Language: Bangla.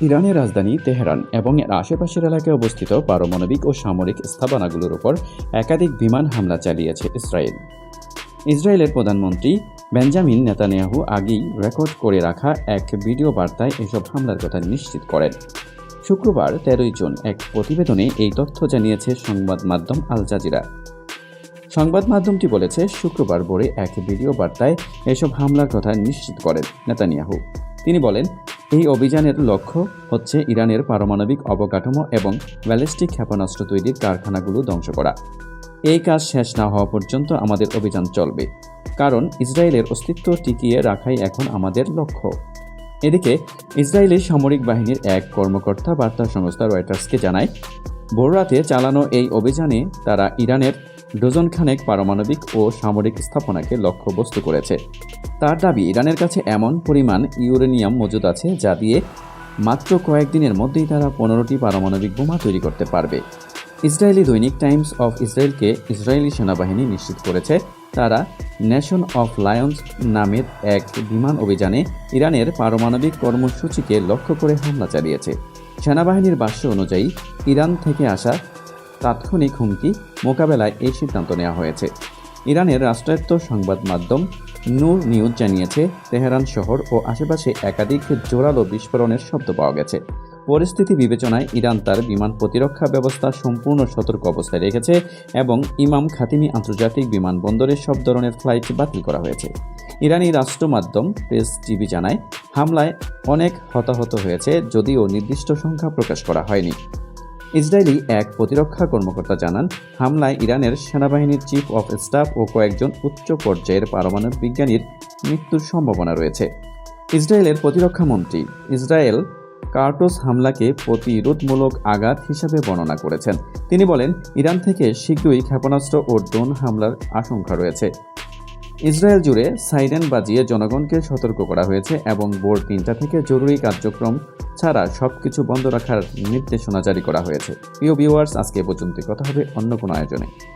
ইরানের রাজধানী তেহরান এবং এর আশেপাশের এলাকায় অবস্থিত পারমাণবিক ও সামরিক স্থাপনাগুলোর উপর একাধিক বিমান হামলা চালিয়েছে ইসরায়েল। ইসরায়েলের প্রধানমন্ত্রী বেঞ্জামিন নেতানিয়াহু আগেই রেকর্ড করে রাখা এক ভিডিও বার্তায় এসব হামলার কথা নিশ্চিত করেন। শুক্রবার তেরোই জুন এক প্রতিবেদনে এই তথ্য জানিয়েছে সংবাদ মাধ্যম আল জাজিরা। সংবাদ মাধ্যমটি বলেছে, শুক্রবার ভোরে এক ভিডিও বার্তায় এসব হামলার কথা নিশ্চিত করেন নেতানিয়াহু। তিনি বলেন এই অভিযানের লক্ষ্য হচ্ছে ইরানের পারমাণবিক অবকাঠামো এবং ব্যালিস্টিক ক্ষেপণাস্ত্র তৈরির কারখানাগুলো ধ্বংস করা। এই কাজ শেষ না হওয়া পর্যন্ত আমাদের অভিযান চলবে, কারণ ইসরায়েলের অস্তিত্ব টিকিয়ে রাখাই এখন আমাদের লক্ষ্য। এদিকে, ইসরায়েলি সামরিক বাহিনীর এক কর্মকর্তা বার্তা সংস্থা রয়টার্সকে জানায় ভোররাতে চালানো এই অভিযানে তারা ইরানের ডজনখানেক পারমাণবিক ও সামরিক স্থাপনাকে লক্ষ্যবস্তু করেছে। তার দাবি, ইরানের কাছে এমন পরিমাণ ইউরেনিয়াম মজুদ আছে যা দিয়ে মাত্র কয়েকদিনের মধ্যেই তারা পনেরোটি পারমাণবিক বোমা তৈরি করতে পারবে। ইসরায়েলি দৈনিক টাইমস অফ ইসরায়েলকে ইসরায়েলি সেনাবাহিনী নিশ্চিত করেছে, তারা নেশন অফ লায়ন্স নামের এক বিমান অভিযানে ইরানের পারমাণবিক কর্মসূচিকে লক্ষ্য করে হামলা চালিয়েছে। সেনাবাহিনীর ভাষ্য অনুযায়ী, ইরান থেকে আসা তাৎক্ষণিক হুমকি মোকাবেলায় এই সিদ্ধান্ত নেওয়া হয়েছে। ইরানের রাষ্ট্রায়ত্ত সংবাদ মাধ্যম নূর নিউজ জানিয়েছে, তেহরান শহর ও আশেপাশে একাধিক জোরালো বিস্ফোরণের শব্দ পাওয়া গেছে। পরিস্থিতি বিবেচনায় ইরান তার বিমান প্রতিরক্ষা ব্যবস্থা সম্পূর্ণ সতর্ক অবস্থায় রেখেছে এবং ইমাম খাতিমি আন্তর্জাতিক বিমানবন্দরে সব ধরনের ফ্লাইট বাতিল করা হয়েছে। ইরানি রাষ্ট্র মাধ্যম প্রেস টিভি জানায়, হামলায় অনেক হতাহত হয়েছে যদিও নির্দিষ্ট সংখ্যা প্রকাশ করা হয়নি। ইসরায়েলি এক প্রতিরক্ষা কর্মকর্তা জানান, হামলায় ইরানের সেনাবাহিনীর চিফ অফ স্টাফ ও কয়েকজন উচ্চ পর্যায়ের পারমাণবিক বিজ্ঞানীর মৃত্যুর সম্ভাবনা রয়েছে। ইসরায়েলের প্রতিরক্ষা মন্ত্রী ইসরায়েল কার্টোস হামলাকে প্রতিরোধমূলক আঘাত হিসাবে বর্ণনা করেছেন। তিনি বলেন, ইরান থেকে শীঘ্রই ক্ষেপণাস্ত্র ও ড্রোন হামলার আশঙ্কা রয়েছে। ইসরায়েল জুড়ে সাইরেন বাজিয়ে জনগণকে সতর্ক করা হয়েছে এবং ভোর তিনটা থেকে জরুরি কার্যক্রম ছাড়া সবকিছু বন্ধ রাখার নির্দেশনা জারি করা হয়েছে। প্রিয় ভিউয়ার্স, আজকে পর্যন্ত কথা হবে অন্য কোনো আয়োজনে।